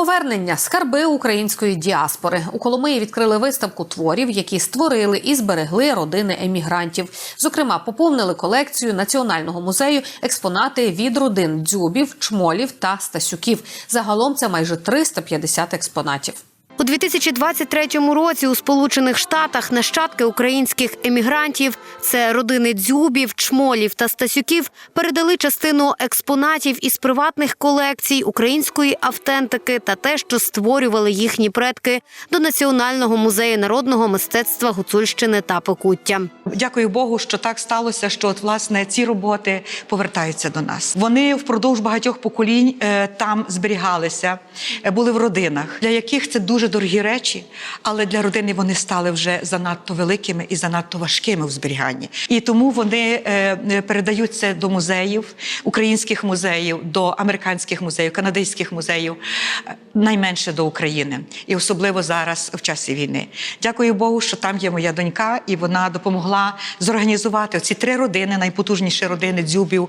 Повернення скарби української діаспори у Коломиї відкрили виставку творів, які створили і зберегли родини емігрантів. Зокрема, поповнили колекцію національного музею експонати від родин дзюбів, чмолів та стасюків. Загалом це майже 350 експонатів. У 2023 році у Сполучених Штатах нащадки українських емігрантів, це родини дзюбів, чмолів та стасюків, передали частину експонатів із приватних колекцій української автентики та те, що створювали їхні предки до Національного музею народного мистецтва Гуцульщини та Покуття. Дякую Богу, що так сталося, що от власне ці роботи повертаються до нас. Вони впродовж багатьох поколінь е, там зберігалися, е, були в родинах, для яких це дуже дорогі речі, але для родини вони стали вже занадто великими і занадто важкими в зберіганні. І тому вони е, е, передаються до музеїв, українських музеїв, до американських музеїв, канадських музеїв, е, найменше до України, і особливо зараз в часі війни. Дякую Богу, що там є моя донька, і вона допомогла зорганізувати ці три родини, найпотужніші родини дзюбів,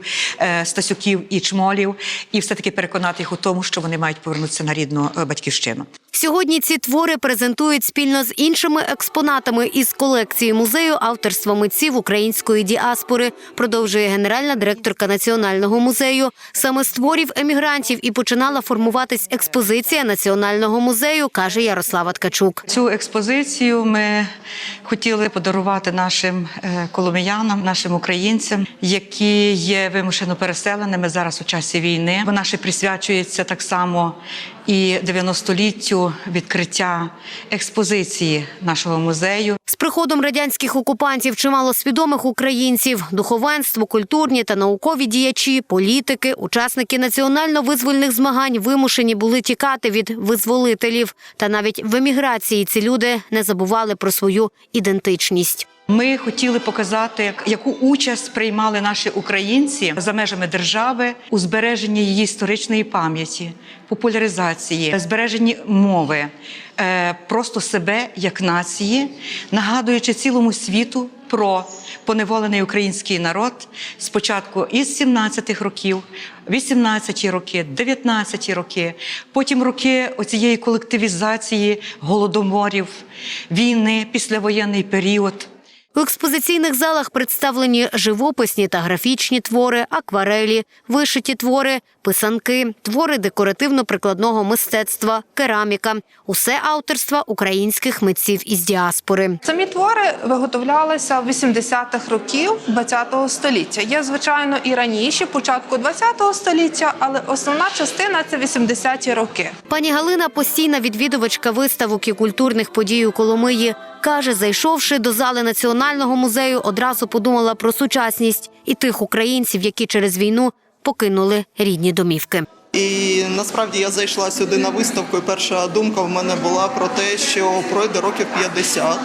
стасюків і чмолів, і все таки переконати їх у тому, що вони мають повернутися на рідну батьківщину. Сьогодні ці твори презентують спільно з іншими експонатами із колекції музею авторства митців української діаспори. Продовжує генеральна директорка національного музею. Саме з творів емігрантів і починала формуватись експозиція національного музею, каже Ярослава Ткачук. Цю експозицію ми хотіли подарувати нашим е, коломиянам, нашим українцям, які є вимушено переселеними зараз у часі війни. Вона ще присвячується так само і 90-літтю відкриття експозиції нашого музею. З приходом радянських окупантів чимало свідомих українців, духовенство, культурні та наукові діячі, політики, учасники національно-визвольних змагань вимушені були тікати від визволителів. Та навіть в еміграції ці люди не забували про свою ідентичність. Ми хотіли показати, яку участь приймали наші українці за межами держави у збереженні її історичної пам'яті, популяризації, збереженні мови, е, просто себе як нації, нагадуючи цілому світу про поневолений український народ спочатку із 17-х років, 18-ті роки, 19-ті роки, потім роки оцієї колективізації голодоморів, війни, післявоєнний період. У експозиційних залах представлені живописні та графічні твори, акварелі, вишиті твори, писанки, твори декоративно-прикладного мистецтва, кераміка усе авторства українських митців із діаспори. Самі твори виготовлялися в 80-х років ХХ століття. Є, звичайно, і раніше, початку ХХ століття, але основна частина це 80-ті роки. Пані Галина постійна відвідувачка виставок і культурних подій у Коломиї. Каже, зайшовши до зали національного музею, одразу подумала про сучасність і тих українців, які через війну покинули рідні домівки. І насправді я зайшла сюди на виставку, і перша думка в мене була про те, що пройде років 50.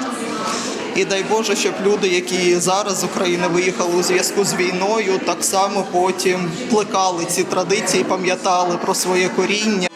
І дай Боже, щоб люди, які зараз з України виїхали у зв'язку з війною, так само потім плекали ці традиції, пам'ятали про своє коріння.